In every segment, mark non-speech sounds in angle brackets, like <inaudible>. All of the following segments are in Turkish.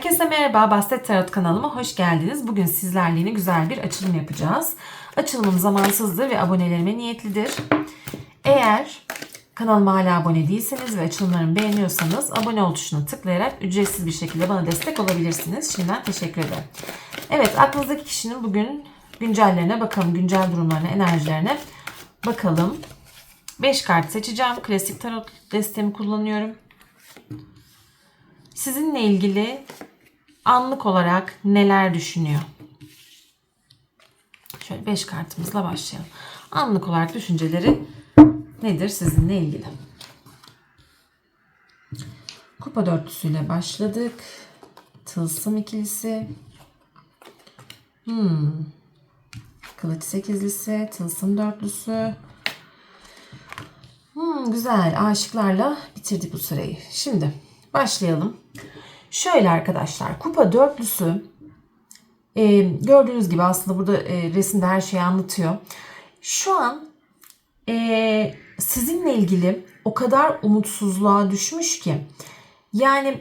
Herkese merhaba, Bastet Tarot kanalıma hoş geldiniz. Bugün sizlerle yine güzel bir açılım yapacağız. Açılımım zamansızdır ve abonelerime niyetlidir. Eğer kanalıma hala abone değilseniz ve açılımlarımı beğeniyorsanız abone ol tuşuna tıklayarak ücretsiz bir şekilde bana destek olabilirsiniz. Şimdiden teşekkür ederim. Evet, aklınızdaki kişinin bugün güncellerine bakalım, güncel durumlarına, enerjilerine bakalım. 5 kart seçeceğim. Klasik tarot destemi kullanıyorum sizinle ilgili anlık olarak neler düşünüyor? Şöyle 5 kartımızla başlayalım. Anlık olarak düşünceleri nedir sizinle ilgili? Kupa dörtlüsüyle başladık. Tılsım ikilisi. Hmm. Kılıç sekizlisi, tılsım dörtlüsü. Hmm, güzel. Aşıklarla bitirdik bu sırayı. Şimdi başlayalım. Şöyle arkadaşlar kupa dörtlüsü e, gördüğünüz gibi aslında burada e, resimde her şeyi anlatıyor. Şu an e, sizinle ilgili o kadar umutsuzluğa düşmüş ki yani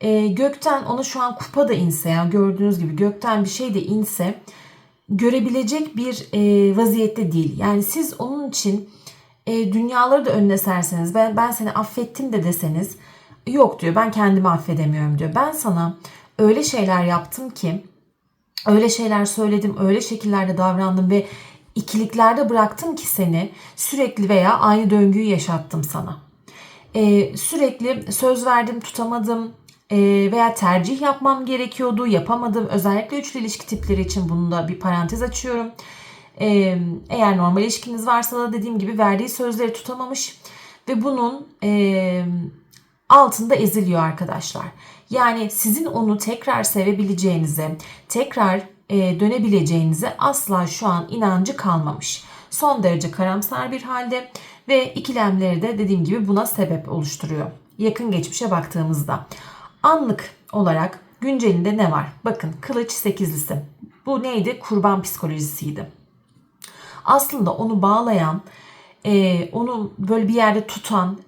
e, gökten ona şu an kupa da inse yani gördüğünüz gibi gökten bir şey de inse görebilecek bir e, vaziyette değil. Yani siz onun için e, dünyaları da önüne serseniz ben, ben seni affettim de deseniz Yok diyor ben kendimi affedemiyorum diyor. Ben sana öyle şeyler yaptım ki öyle şeyler söyledim, öyle şekillerde davrandım ve ikiliklerde bıraktım ki seni sürekli veya aynı döngüyü yaşattım sana. Ee, sürekli söz verdim, tutamadım e, veya tercih yapmam gerekiyordu, yapamadım. Özellikle üçlü ilişki tipleri için bunu da bir parantez açıyorum. Ee, eğer normal ilişkiniz varsa da dediğim gibi verdiği sözleri tutamamış ve bunun e, altında eziliyor arkadaşlar. Yani sizin onu tekrar sevebileceğinize, tekrar e, dönebileceğinize asla şu an inancı kalmamış. Son derece karamsar bir halde ve ikilemleri de dediğim gibi buna sebep oluşturuyor. Yakın geçmişe baktığımızda anlık olarak güncelinde ne var? Bakın kılıç sekizlisi. Bu neydi? Kurban psikolojisiydi. Aslında onu bağlayan, e, onu böyle bir yerde tutan,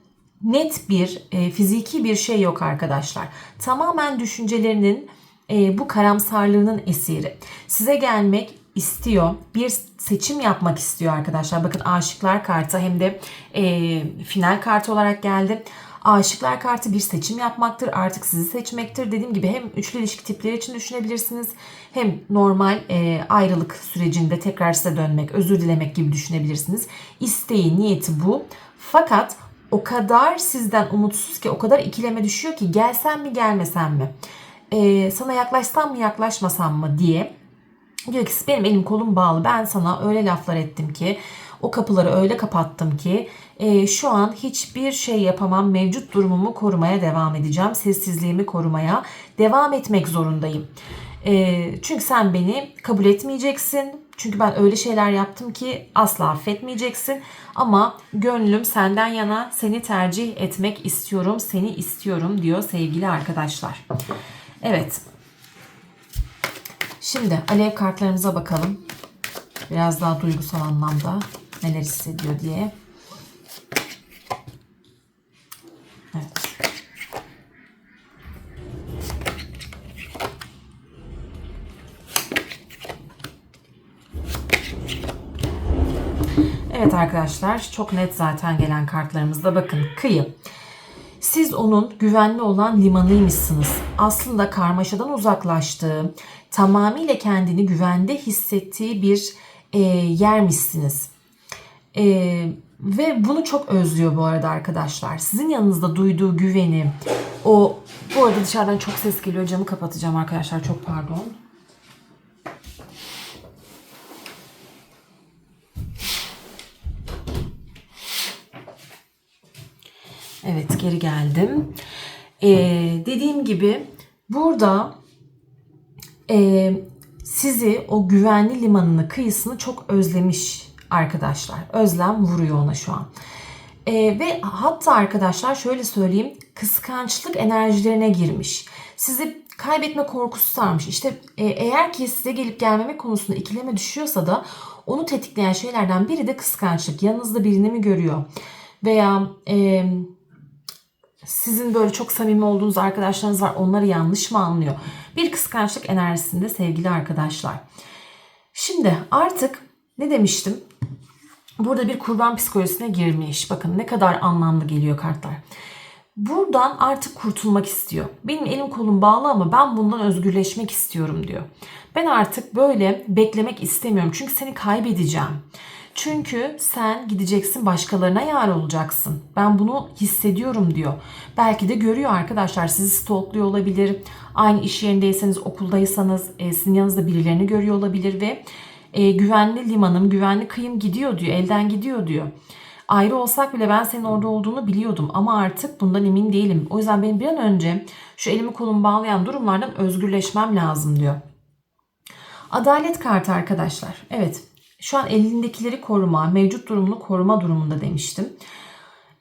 net bir e, fiziki bir şey yok arkadaşlar. Tamamen düşüncelerinin e, bu karamsarlığının esiri. Size gelmek istiyor. Bir seçim yapmak istiyor arkadaşlar. Bakın aşıklar kartı hem de e, final kartı olarak geldi. Aşıklar kartı bir seçim yapmaktır. Artık sizi seçmektir. Dediğim gibi hem üçlü ilişki tipleri için düşünebilirsiniz. Hem normal e, ayrılık sürecinde tekrar size dönmek, özür dilemek gibi düşünebilirsiniz. İsteği, niyeti bu. Fakat o kadar sizden umutsuz ki o kadar ikileme düşüyor ki gelsem mi gelmesem mi? Ee, sana yaklaşsam mı yaklaşmasam mı diye. Diyor ki benim elim kolum bağlı ben sana öyle laflar ettim ki o kapıları öyle kapattım ki e, şu an hiçbir şey yapamam mevcut durumumu korumaya devam edeceğim sessizliğimi korumaya devam etmek zorundayım. E, çünkü sen beni kabul etmeyeceksin çünkü ben öyle şeyler yaptım ki asla affetmeyeceksin. Ama gönlüm senden yana seni tercih etmek istiyorum, seni istiyorum diyor sevgili arkadaşlar. Evet. Şimdi alev kartlarımıza bakalım. Biraz daha duygusal anlamda neler hissediyor diye. Evet arkadaşlar çok net zaten gelen kartlarımızda bakın kıyı. Siz onun güvenli olan limanıymışsınız. Aslında karmaşadan uzaklaştığı, tamamıyla kendini güvende hissettiği bir e, yermişsiniz. E, ve bunu çok özlüyor bu arada arkadaşlar. Sizin yanınızda duyduğu güveni, o bu arada dışarıdan çok ses geliyor. Camı kapatacağım arkadaşlar. Çok pardon. Evet geri geldim. Ee, dediğim gibi burada e, sizi o güvenli limanını kıyısını çok özlemiş arkadaşlar. Özlem vuruyor ona şu an. E, ve hatta arkadaşlar şöyle söyleyeyim kıskançlık enerjilerine girmiş. Sizi kaybetme korkusu sarmış. İşte e, eğer ki size gelip gelmeme konusunda ikileme düşüyorsa da onu tetikleyen şeylerden biri de kıskançlık. Yanınızda birini mi görüyor? Veya e, sizin böyle çok samimi olduğunuz arkadaşlarınız var. Onları yanlış mı anlıyor? Bir kıskançlık enerjisinde sevgili arkadaşlar. Şimdi artık ne demiştim? Burada bir kurban psikolojisine girmiş. Bakın ne kadar anlamlı geliyor kartlar. Buradan artık kurtulmak istiyor. Benim elim kolum bağlı ama ben bundan özgürleşmek istiyorum diyor. Ben artık böyle beklemek istemiyorum. Çünkü seni kaybedeceğim. Çünkü sen gideceksin başkalarına yar olacaksın. Ben bunu hissediyorum diyor. Belki de görüyor arkadaşlar sizi stalkluyor olabilir. Aynı iş yerindeyseniz okuldaysanız e, sizin yanınızda birilerini görüyor olabilir ve e, güvenli limanım, güvenli kıyım gidiyor diyor. Elden gidiyor diyor. Ayrı olsak bile ben senin orada olduğunu biliyordum ama artık bundan emin değilim. O yüzden benim bir an önce şu elimi kolumu bağlayan durumlardan özgürleşmem lazım diyor. Adalet kartı arkadaşlar. Evet şu an elindekileri koruma, mevcut durumunu koruma durumunda demiştim.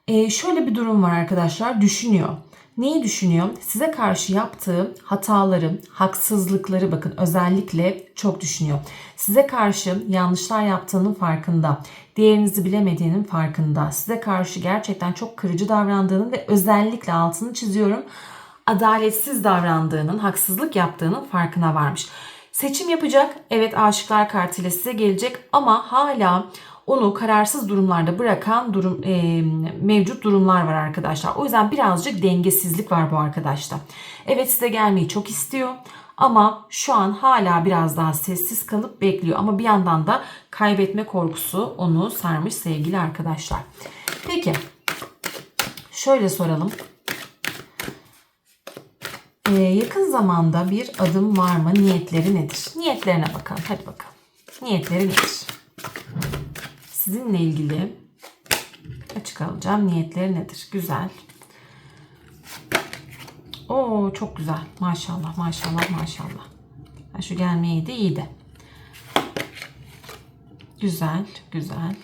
Ee, şöyle bir durum var arkadaşlar. Düşünüyor. Neyi düşünüyor? Size karşı yaptığı hataları, haksızlıkları bakın özellikle çok düşünüyor. Size karşı yanlışlar yaptığının farkında. Değerinizi bilemediğinin farkında. Size karşı gerçekten çok kırıcı davrandığının ve özellikle altını çiziyorum. Adaletsiz davrandığının, haksızlık yaptığının farkına varmış. Seçim yapacak. Evet aşıklar kartıyla size gelecek ama hala onu kararsız durumlarda bırakan durum e, mevcut durumlar var arkadaşlar. O yüzden birazcık dengesizlik var bu arkadaşta. Evet size gelmeyi çok istiyor ama şu an hala biraz daha sessiz kalıp bekliyor. Ama bir yandan da kaybetme korkusu onu sarmış sevgili arkadaşlar. Peki şöyle soralım. Ee, yakın zamanda bir adım var mı? Niyetleri nedir? Niyetlerine bakalım. Hadi bakalım. Niyetleri nedir? Sizinle ilgili açık alacağım. Niyetleri nedir? Güzel. Oo çok güzel. Maşallah maşallah maşallah. Ha, şu gelmeyeydi iyiydi. Güzel güzel.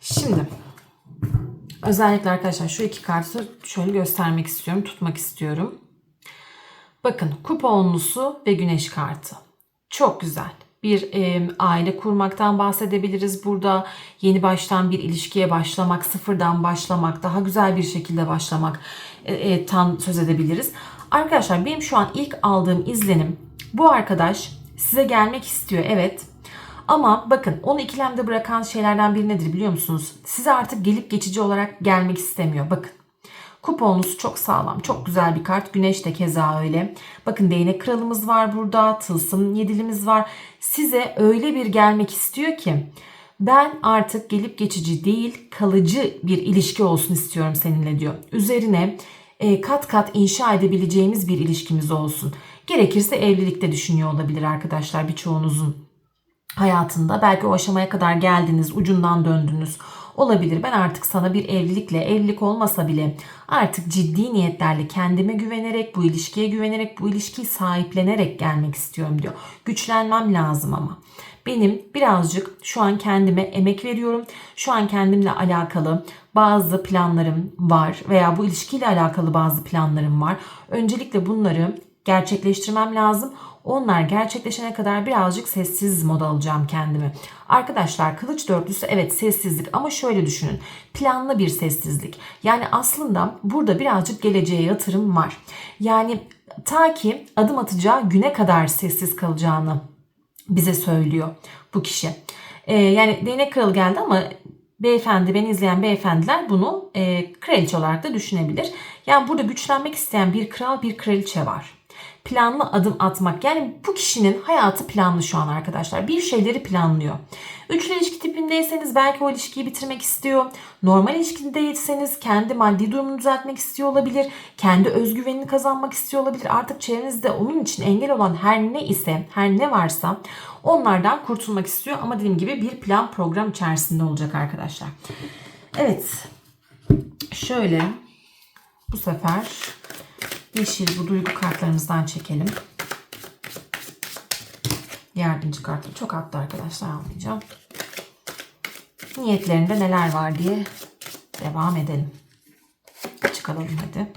Şimdi özellikle arkadaşlar şu iki kartı şöyle göstermek istiyorum. Tutmak istiyorum. Bakın kupa onlusu ve güneş kartı. Çok güzel bir e, aile kurmaktan bahsedebiliriz. Burada yeni baştan bir ilişkiye başlamak, sıfırdan başlamak, daha güzel bir şekilde başlamak e, e, tan söz edebiliriz. Arkadaşlar benim şu an ilk aldığım izlenim bu arkadaş size gelmek istiyor evet. Ama bakın onu ikilemde bırakan şeylerden biri nedir biliyor musunuz? Size artık gelip geçici olarak gelmek istemiyor. Bakın Kuponunuz çok sağlam. Çok güzel bir kart. Güneş de keza öyle. Bakın değnek kralımız var burada. Tılsım yedilimiz var. Size öyle bir gelmek istiyor ki ben artık gelip geçici değil kalıcı bir ilişki olsun istiyorum seninle diyor. Üzerine e, kat kat inşa edebileceğimiz bir ilişkimiz olsun. Gerekirse evlilikte düşünüyor olabilir arkadaşlar birçoğunuzun hayatında. Belki o aşamaya kadar geldiniz, ucundan döndünüz olabilir. Ben artık sana bir evlilikle, evlilik olmasa bile artık ciddi niyetlerle kendime güvenerek, bu ilişkiye güvenerek, bu ilişkiyi sahiplenerek gelmek istiyorum diyor. Güçlenmem lazım ama. Benim birazcık şu an kendime emek veriyorum. Şu an kendimle alakalı bazı planlarım var veya bu ilişkiyle alakalı bazı planlarım var. Öncelikle bunları gerçekleştirmem lazım. Onlar gerçekleşene kadar birazcık sessiz mod alacağım kendimi. Arkadaşlar kılıç dörtlüsü evet sessizlik ama şöyle düşünün. Planlı bir sessizlik. Yani aslında burada birazcık geleceğe yatırım var. Yani ta ki adım atacağı güne kadar sessiz kalacağını bize söylüyor bu kişi. Ee, yani değnek kralı geldi ama beyefendi beni izleyen beyefendiler bunu e, kraliçe olarak da düşünebilir. Yani burada güçlenmek isteyen bir kral bir kraliçe var planlı adım atmak. Yani bu kişinin hayatı planlı şu an arkadaşlar. Bir şeyleri planlıyor. Üçlü ilişki tipindeyseniz belki o ilişkiyi bitirmek istiyor. Normal ilişkideyseniz kendi maddi durumunu düzeltmek istiyor olabilir. Kendi özgüvenini kazanmak istiyor olabilir. Artık çevrenizde onun için engel olan her ne ise, her ne varsa onlardan kurtulmak istiyor. Ama dediğim gibi bir plan program içerisinde olacak arkadaşlar. Evet. Şöyle bu sefer Yeşil bu duygu kartlarımızdan çekelim. Yardımcı kartı çok attı arkadaşlar almayacağım. Niyetlerinde neler var diye devam edelim. Çıkalım hadi.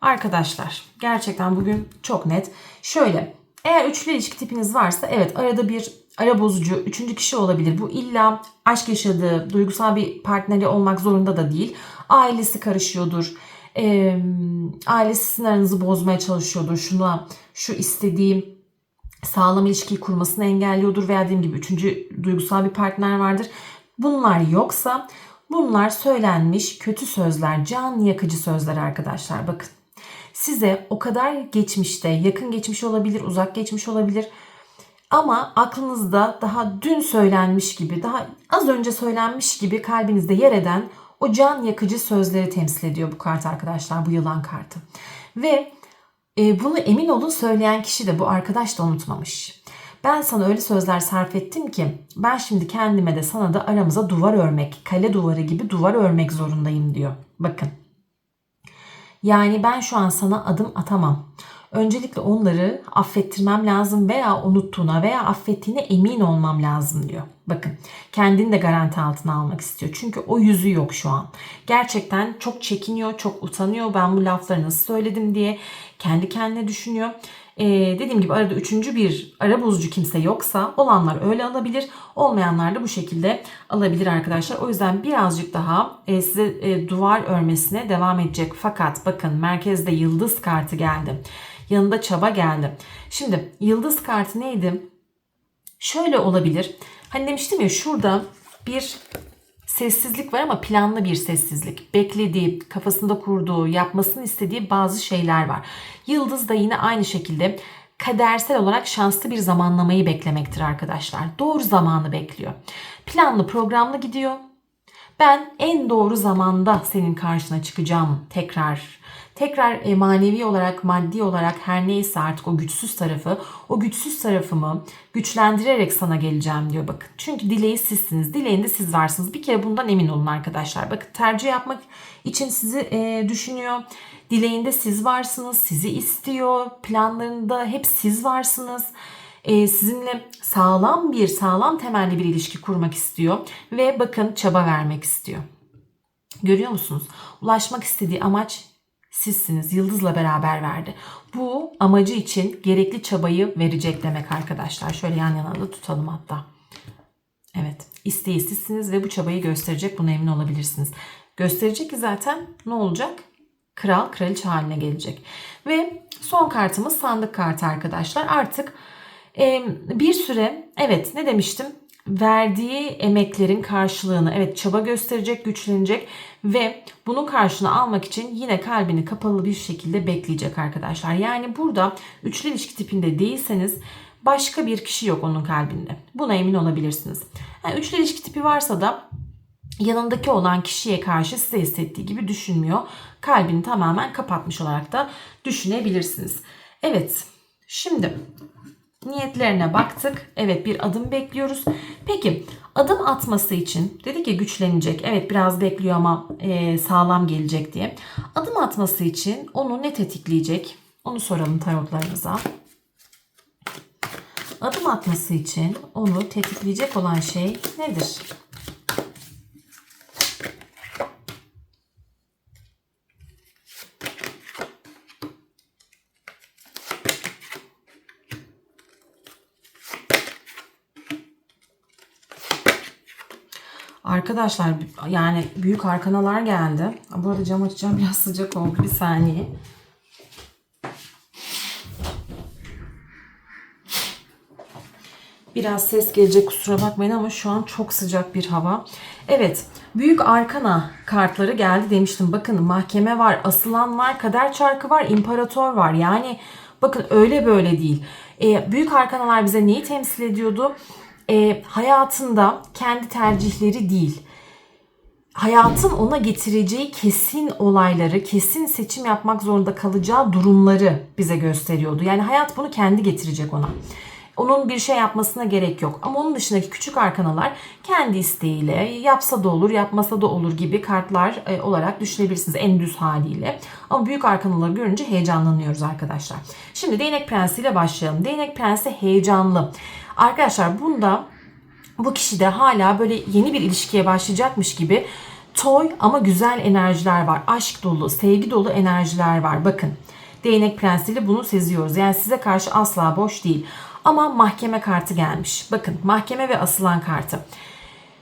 Arkadaşlar gerçekten bugün çok net. Şöyle eğer üçlü ilişki tipiniz varsa evet arada bir ara bozucu üçüncü kişi olabilir. Bu illa aşk yaşadığı duygusal bir partneri olmak zorunda da değil. Ailesi karışıyordur. Ee, ailesi sizin aranızı bozmaya çalışıyordur. Şuna şu istediğim sağlam ilişkiyi kurmasını engelliyordur veya dediğim gibi üçüncü duygusal bir partner vardır. Bunlar yoksa bunlar söylenmiş kötü sözler, can yakıcı sözler arkadaşlar. Bakın size o kadar geçmişte, yakın geçmiş olabilir, uzak geçmiş olabilir. Ama aklınızda daha dün söylenmiş gibi, daha az önce söylenmiş gibi kalbinizde yer eden o can yakıcı sözleri temsil ediyor bu kart arkadaşlar, bu yılan kartı. Ve e, bunu emin olun söyleyen kişi de bu arkadaş da unutmamış. Ben sana öyle sözler sarf ettim ki ben şimdi kendime de sana da aramıza duvar örmek, kale duvarı gibi duvar örmek zorundayım diyor. Bakın. Yani ben şu an sana adım atamam. Öncelikle onları affettirmem lazım veya unuttuğuna veya affettiğine emin olmam lazım diyor. Bakın kendini de garanti altına almak istiyor. Çünkü o yüzü yok şu an. Gerçekten çok çekiniyor, çok utanıyor. Ben bu lafları nasıl söyledim diye kendi kendine düşünüyor. Ee, dediğim gibi arada üçüncü bir ara bozucu kimse yoksa olanlar öyle alabilir. Olmayanlar da bu şekilde alabilir arkadaşlar. O yüzden birazcık daha e, size e, duvar örmesine devam edecek. Fakat bakın merkezde yıldız kartı geldi. Yanında çaba geldi. Şimdi yıldız kartı neydi? Şöyle olabilir. Hani demiştim ya şurada bir sessizlik var ama planlı bir sessizlik. Beklediği, kafasında kurduğu, yapmasını istediği bazı şeyler var. Yıldız da yine aynı şekilde kadersel olarak şanslı bir zamanlamayı beklemektir arkadaşlar. Doğru zamanı bekliyor. Planlı, programlı gidiyor. Ben en doğru zamanda senin karşına çıkacağım tekrar tekrar e, manevi olarak, maddi olarak her neyse artık o güçsüz tarafı, o güçsüz tarafımı güçlendirerek sana geleceğim diyor bakın. Çünkü dileği sizsiniz. Dileğinde siz varsınız. Bir kere bundan emin olun arkadaşlar. Bakın tercih yapmak için sizi e, düşünüyor. Dileğinde siz varsınız. Sizi istiyor. Planlarında hep siz varsınız. E, sizinle sağlam bir, sağlam temelli bir ilişki kurmak istiyor. Ve bakın çaba vermek istiyor. Görüyor musunuz? Ulaşmak istediği amaç sizsiniz. Yıldız'la beraber verdi. Bu amacı için gerekli çabayı verecek demek arkadaşlar. Şöyle yan yana da tutalım hatta. Evet. isteği sizsiniz ve bu çabayı gösterecek. Buna emin olabilirsiniz. Gösterecek ki zaten ne olacak? Kral, kraliçe haline gelecek. Ve son kartımız sandık kartı arkadaşlar. Artık bir süre evet ne demiştim? verdiği emeklerin karşılığını evet çaba gösterecek, güçlenecek ve bunun karşılığını almak için yine kalbini kapalı bir şekilde bekleyecek arkadaşlar. Yani burada üçlü ilişki tipinde değilseniz başka bir kişi yok onun kalbinde. Buna emin olabilirsiniz. Yani üçlü ilişki tipi varsa da yanındaki olan kişiye karşı size hissettiği gibi düşünmüyor. Kalbini tamamen kapatmış olarak da düşünebilirsiniz. Evet. Şimdi niyetlerine baktık. Evet bir adım bekliyoruz. Peki adım atması için dedi ki güçlenecek. Evet biraz bekliyor ama e, sağlam gelecek diye. Adım atması için onu ne tetikleyecek? Onu soralım tarotlarımıza. Adım atması için onu tetikleyecek olan şey nedir? Arkadaşlar yani büyük arkanalar geldi. Bu arada cam açacağım <laughs> biraz sıcak oldu. Bir saniye. Biraz ses gelecek kusura bakmayın ama şu an çok sıcak bir hava. Evet büyük arkana kartları geldi demiştim. Bakın mahkeme var, asılan var, kader çarkı var, imparator var. Yani bakın öyle böyle değil. Ee, büyük arkanalar bize neyi temsil ediyordu? E, hayatında kendi tercihleri değil, hayatın ona getireceği kesin olayları, kesin seçim yapmak zorunda kalacağı durumları bize gösteriyordu. Yani hayat bunu kendi getirecek ona. Onun bir şey yapmasına gerek yok. Ama onun dışındaki küçük arkanalar kendi isteğiyle yapsa da olur, yapmasa da olur gibi kartlar e, olarak düşünebilirsiniz en düz haliyle. Ama büyük arkanaları görünce heyecanlanıyoruz arkadaşlar. Şimdi Değnek Prensi ile başlayalım. Değnek Prensi heyecanlı. Arkadaşlar bunda bu kişi de hala böyle yeni bir ilişkiye başlayacakmış gibi Toy ama güzel enerjiler var. Aşk dolu, sevgi dolu enerjiler var. Bakın değnek prensiyle bunu seziyoruz. Yani size karşı asla boş değil. Ama mahkeme kartı gelmiş. Bakın mahkeme ve asılan kartı.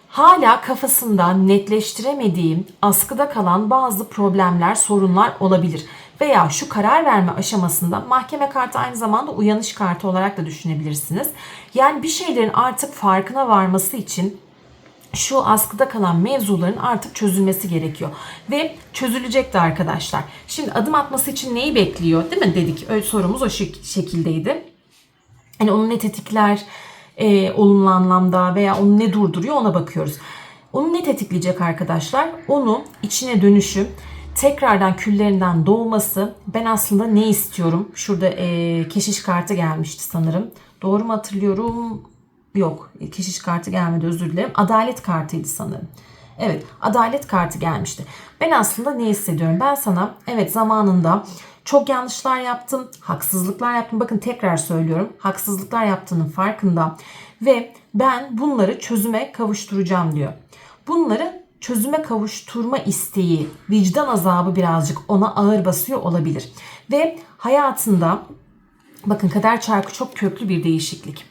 Hala kafasında netleştiremediğim, askıda kalan bazı problemler, sorunlar olabilir. Veya şu karar verme aşamasında mahkeme kartı aynı zamanda uyanış kartı olarak da düşünebilirsiniz. Yani bir şeylerin artık farkına varması için şu askıda kalan mevzuların artık çözülmesi gerekiyor. Ve çözülecek de arkadaşlar. Şimdi adım atması için neyi bekliyor değil mi dedik. Öyle sorumuz o şek- şekildeydi. Hani onu ne tetikler e, olumlu anlamda veya onu ne durduruyor ona bakıyoruz. Onu ne tetikleyecek arkadaşlar? Onu içine dönüşüm, tekrardan küllerinden doğması. Ben aslında ne istiyorum? Şurada e, keşiş kartı gelmişti sanırım. Doğru mu hatırlıyorum? Yok. Keşiş kartı gelmedi özür dilerim. Adalet kartıydı sanırım. Evet adalet kartı gelmişti. Ben aslında ne hissediyorum? Ben sana evet zamanında çok yanlışlar yaptım, haksızlıklar yaptım. Bakın tekrar söylüyorum. Haksızlıklar yaptığının farkında ve ben bunları çözüme kavuşturacağım diyor. Bunları çözüme kavuşturma isteği, vicdan azabı birazcık ona ağır basıyor olabilir. Ve hayatında bakın kader çarkı çok köklü bir değişiklik.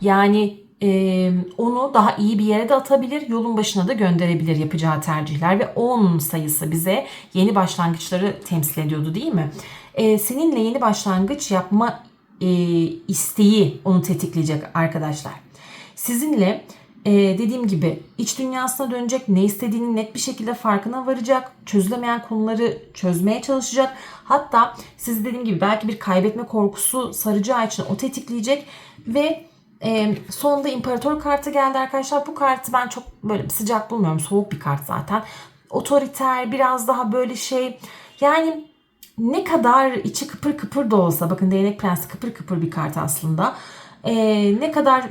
Yani e, onu daha iyi bir yere de atabilir, yolun başına da gönderebilir yapacağı tercihler ve 10 sayısı bize yeni başlangıçları temsil ediyordu değil mi? E, seninle yeni başlangıç yapma e, isteği onu tetikleyecek arkadaşlar. Sizinle e, dediğim gibi iç dünyasına dönecek, ne istediğini net bir şekilde farkına varacak, çözülemeyen konuları çözmeye çalışacak. Hatta siz dediğim gibi belki bir kaybetme korkusu saracağı için o tetikleyecek ve e, sonunda imparator kartı geldi arkadaşlar. Bu kartı ben çok böyle sıcak bulmuyorum. Soğuk bir kart zaten. Otoriter, biraz daha böyle şey yani ne kadar içi kıpır kıpır da olsa bakın değnek prensi kıpır kıpır bir kart aslında. E, ne kadar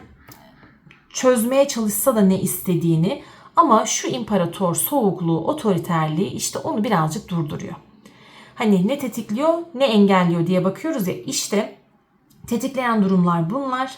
çözmeye çalışsa da ne istediğini ama şu imparator soğukluğu, otoriterliği işte onu birazcık durduruyor. Hani ne tetikliyor ne engelliyor diye bakıyoruz ya işte tetikleyen durumlar bunlar.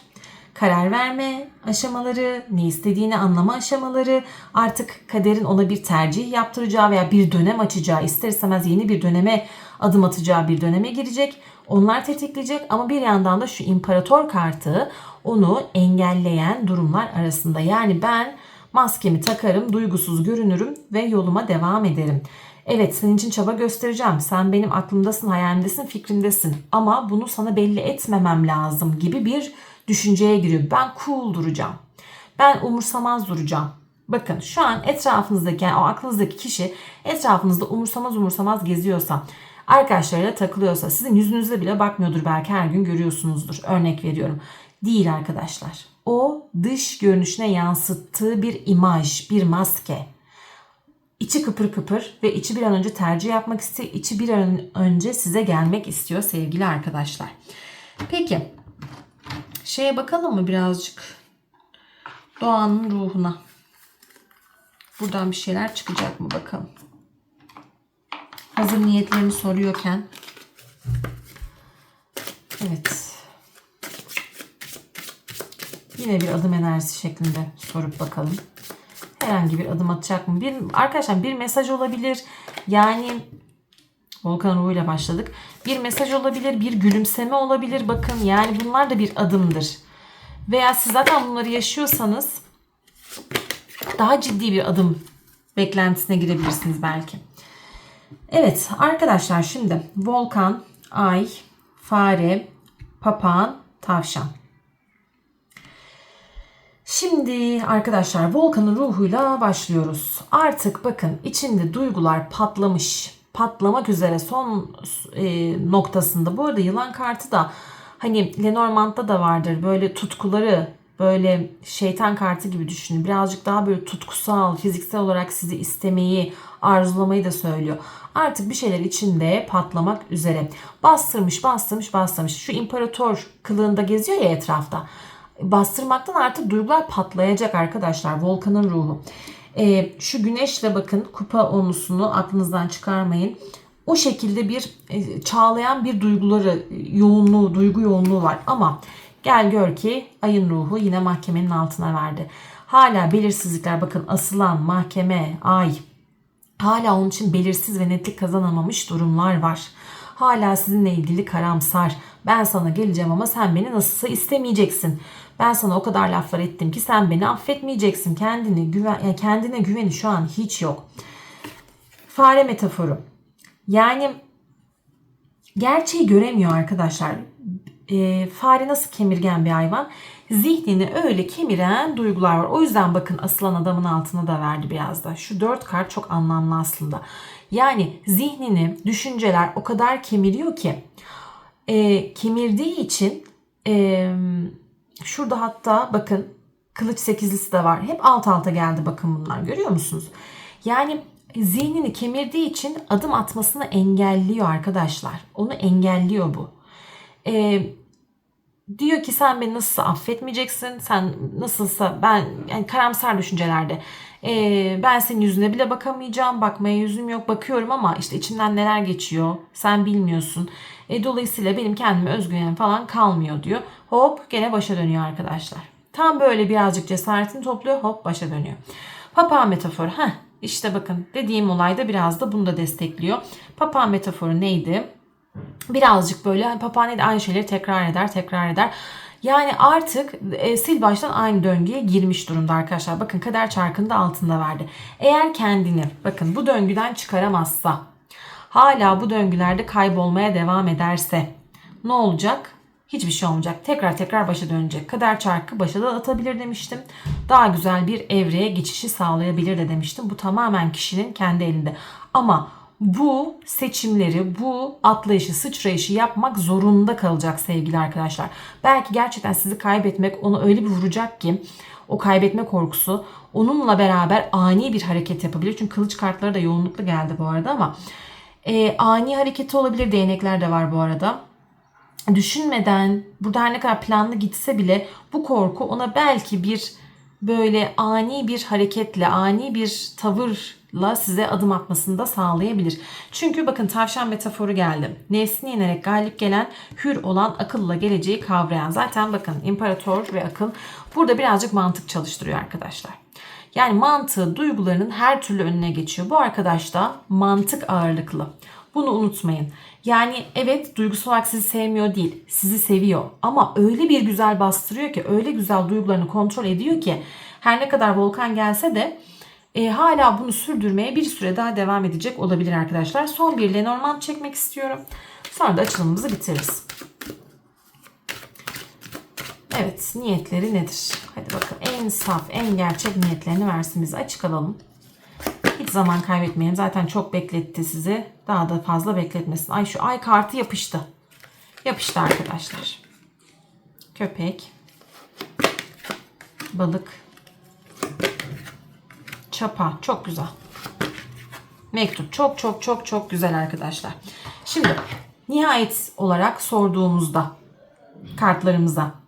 Karar verme aşamaları, ne istediğini anlama aşamaları, artık kaderin ona bir tercih yaptıracağı veya bir dönem açacağı, ister istemez yeni bir döneme adım atacağı bir döneme girecek. Onlar tetikleyecek ama bir yandan da şu imparator kartı onu engelleyen durumlar arasında. Yani ben maskemi takarım, duygusuz görünürüm ve yoluma devam ederim. Evet senin için çaba göstereceğim. Sen benim aklımdasın, hayalimdesin, fikrimdesin. Ama bunu sana belli etmemem lazım gibi bir düşünceye giriyor. Ben cool duracağım. Ben umursamaz duracağım. Bakın şu an etrafınızdaki yani o aklınızdaki kişi etrafınızda umursamaz umursamaz geziyorsa arkadaşlarıyla takılıyorsa sizin yüzünüze bile bakmıyordur belki her gün görüyorsunuzdur. Örnek veriyorum. Değil arkadaşlar. O dış görünüşüne yansıttığı bir imaj, bir maske. İçi kıpır kıpır ve içi bir an önce tercih yapmak istiyor. İçi bir an önce size gelmek istiyor sevgili arkadaşlar. Peki şeye bakalım mı birazcık? Doğanın ruhuna. Buradan bir şeyler çıkacak mı bakalım. Hazır niyetlerini soruyorken. Evet. Yine bir adım enerjisi şeklinde sorup bakalım. Herhangi bir adım atacak mı? Bir, arkadaşlar bir mesaj olabilir. Yani Volkan ruhuyla başladık. Bir mesaj olabilir, bir gülümseme olabilir. Bakın yani bunlar da bir adımdır. Veya siz zaten bunları yaşıyorsanız daha ciddi bir adım beklentisine girebilirsiniz belki. Evet arkadaşlar şimdi volkan, ay, fare, papağan, tavşan. Şimdi arkadaşlar volkanın ruhuyla başlıyoruz. Artık bakın içinde duygular patlamış. Patlamak üzere son e, noktasında. Bu arada yılan kartı da hani Lenormand'da da vardır. Böyle tutkuları böyle şeytan kartı gibi düşünün. Birazcık daha böyle tutkusal, fiziksel olarak sizi istemeyi, arzulamayı da söylüyor. Artık bir şeyler içinde patlamak üzere. Bastırmış, bastırmış, bastırmış. Şu imparator kılığında geziyor ya etrafta. Bastırmaktan artık duygular patlayacak arkadaşlar. Volkanın ruhu. Ee, şu güneşle bakın kupa onlusunu aklınızdan çıkarmayın. O şekilde bir e, çağlayan bir duyguları, yoğunluğu, duygu yoğunluğu var. Ama Gel gör ki ayın ruhu yine mahkemenin altına verdi. Hala belirsizlikler bakın asılan, mahkeme, ay, Hala onun için belirsiz ve netlik kazanamamış durumlar var. Hala sizinle ilgili karamsar. Ben sana geleceğim ama sen beni nasılsa istemeyeceksin. Ben sana o kadar laflar ettim ki sen beni affetmeyeceksin. Kendini güven, yani kendine güveni şu an hiç yok. Fare metaforu. Yani gerçeği göremiyor arkadaşlar. E, fare nasıl kemirgen bir hayvan? Zihnini öyle kemiren duygular var. O yüzden bakın asılan adamın altına da verdi biraz da. Şu dört kart çok anlamlı aslında. Yani zihnini düşünceler o kadar kemiriyor ki e, kemirdiği için e, şurada hatta bakın kılıç sekizlisi de var. Hep alt alta geldi bakın bunlar görüyor musunuz? Yani zihnini kemirdiği için adım atmasını engelliyor arkadaşlar. Onu engelliyor bu. E, diyor ki sen beni nasılsa affetmeyeceksin. Sen nasılsa ben yani karamsar düşüncelerde e, ben senin yüzüne bile bakamayacağım. Bakmaya yüzüm yok. Bakıyorum ama işte içimden neler geçiyor. Sen bilmiyorsun. E, dolayısıyla benim kendime özgüvenim falan kalmıyor diyor. Hop gene başa dönüyor arkadaşlar. Tam böyle birazcık cesaretini topluyor. Hop başa dönüyor. Papağan metaforu. Heh, işte bakın dediğim olayda biraz da bunu da destekliyor. Papağan metaforu neydi? Birazcık böyle hani papağan aynı şeyleri tekrar eder tekrar eder. Yani artık e, sil baştan aynı döngüye girmiş durumda arkadaşlar. Bakın kader çarkını da altında verdi. Eğer kendini bakın bu döngüden çıkaramazsa hala bu döngülerde kaybolmaya devam ederse ne olacak? Hiçbir şey olmayacak. Tekrar tekrar başa dönecek. Kader çarkı başa da atabilir demiştim. Daha güzel bir evreye geçişi sağlayabilir de demiştim. Bu tamamen kişinin kendi elinde. Ama bu seçimleri, bu atlayışı, sıçrayışı yapmak zorunda kalacak sevgili arkadaşlar. Belki gerçekten sizi kaybetmek onu öyle bir vuracak ki o kaybetme korkusu onunla beraber ani bir hareket yapabilir. Çünkü kılıç kartları da yoğunluklu geldi bu arada ama e, ani hareketi olabilir. Değnekler de var bu arada. Düşünmeden burada her ne kadar planlı gitse bile bu korku ona belki bir böyle ani bir hareketle, ani bir tavırla size adım atmasını da sağlayabilir. Çünkü bakın tavşan metaforu geldi. Nefsini yenerek galip gelen, hür olan, akılla geleceği kavrayan. Zaten bakın imparator ve akıl burada birazcık mantık çalıştırıyor arkadaşlar. Yani mantığı duygularının her türlü önüne geçiyor. Bu arkadaş da mantık ağırlıklı. Bunu unutmayın. Yani evet duygusal olarak sizi sevmiyor değil. Sizi seviyor. Ama öyle bir güzel bastırıyor ki öyle güzel duygularını kontrol ediyor ki her ne kadar volkan gelse de e, hala bunu sürdürmeye bir süre daha devam edecek olabilir arkadaşlar. Son bir Lenormand çekmek istiyorum. Sonra da açılımımızı bitiririz. Evet niyetleri nedir? Hadi bakın en saf en gerçek niyetlerini versin bize. Açık alalım. Hiç <laughs> zaman kaybetmeyin. Zaten çok bekletti sizi. Daha da fazla bekletmesin. Ay şu ay kartı yapıştı. Yapıştı arkadaşlar. Köpek. Balık. Çapa. Çok güzel. Mektup. Çok çok çok çok güzel arkadaşlar. Şimdi nihayet olarak sorduğumuzda kartlarımıza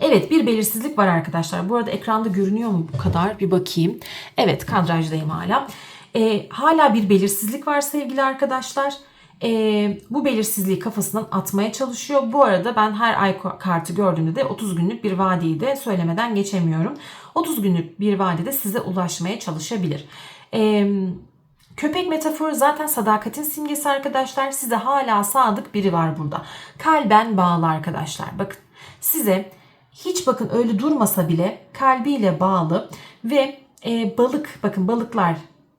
Evet bir belirsizlik var arkadaşlar. Bu arada ekranda görünüyor mu bu kadar? Bir bakayım. Evet kadrajdayım hala. Ee, hala bir belirsizlik var sevgili arkadaşlar. Ee, bu belirsizliği kafasından atmaya çalışıyor. Bu arada ben her ay kartı gördüğümde de 30 günlük bir vadiyi de söylemeden geçemiyorum. 30 günlük bir vadide size ulaşmaya çalışabilir. Ee, Köpek metaforu zaten sadakatin simgesi arkadaşlar. Size hala sadık biri var burada. Kalben bağlı arkadaşlar. Bakın size hiç bakın öyle durmasa bile kalbiyle bağlı ve e, balık bakın balıklar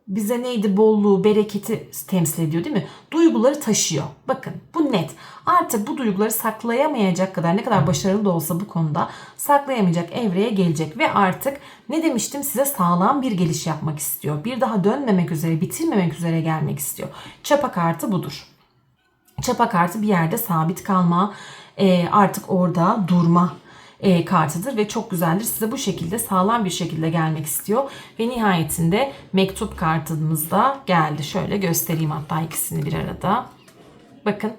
bize neydi bolluğu, bereketi temsil ediyor değil mi? Duyguları taşıyor. Bakın bu net. Artık bu duyguları saklayamayacak kadar ne kadar başarılı da olsa bu konuda saklayamayacak evreye gelecek ve artık ne demiştim size sağlam bir geliş yapmak istiyor. Bir daha dönmemek üzere, bitirmemek üzere gelmek istiyor. Çapa kartı budur. Çapa kartı bir yerde sabit kalma, artık orada durma e, kartıdır ve çok güzeldir. Size bu şekilde sağlam bir şekilde gelmek istiyor. Ve nihayetinde mektup kartımız da geldi. Şöyle göstereyim hatta ikisini bir arada. Bakın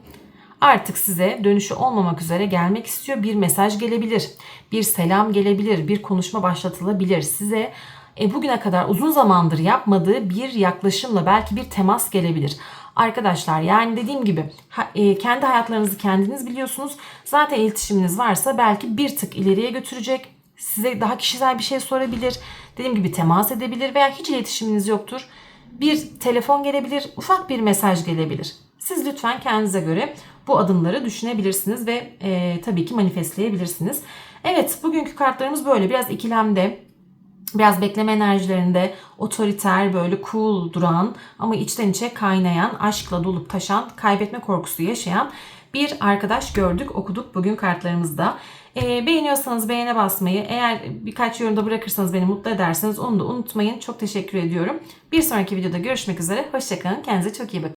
artık size dönüşü olmamak üzere gelmek istiyor. Bir mesaj gelebilir, bir selam gelebilir, bir konuşma başlatılabilir. Size e, bugüne kadar uzun zamandır yapmadığı bir yaklaşımla belki bir temas gelebilir. Arkadaşlar yani dediğim gibi e, kendi hayatlarınızı kendiniz biliyorsunuz. Zaten iletişiminiz varsa belki bir tık ileriye götürecek. Size daha kişisel bir şey sorabilir. Dediğim gibi temas edebilir veya hiç iletişiminiz yoktur. Bir telefon gelebilir, ufak bir mesaj gelebilir. Siz lütfen kendinize göre bu adımları düşünebilirsiniz ve e, tabii ki manifestleyebilirsiniz. Evet, bugünkü kartlarımız böyle. Biraz ikilemde, biraz bekleme enerjilerinde otoriter, böyle cool duran ama içten içe kaynayan, aşkla dolup taşan, kaybetme korkusu yaşayan bir arkadaş gördük, okuduk bugün kartlarımızda. Ee, beğeniyorsanız beğene basmayı, eğer birkaç yorumda bırakırsanız beni mutlu ederseniz onu da unutmayın. Çok teşekkür ediyorum. Bir sonraki videoda görüşmek üzere. Hoşçakalın. Kendinize çok iyi bakın.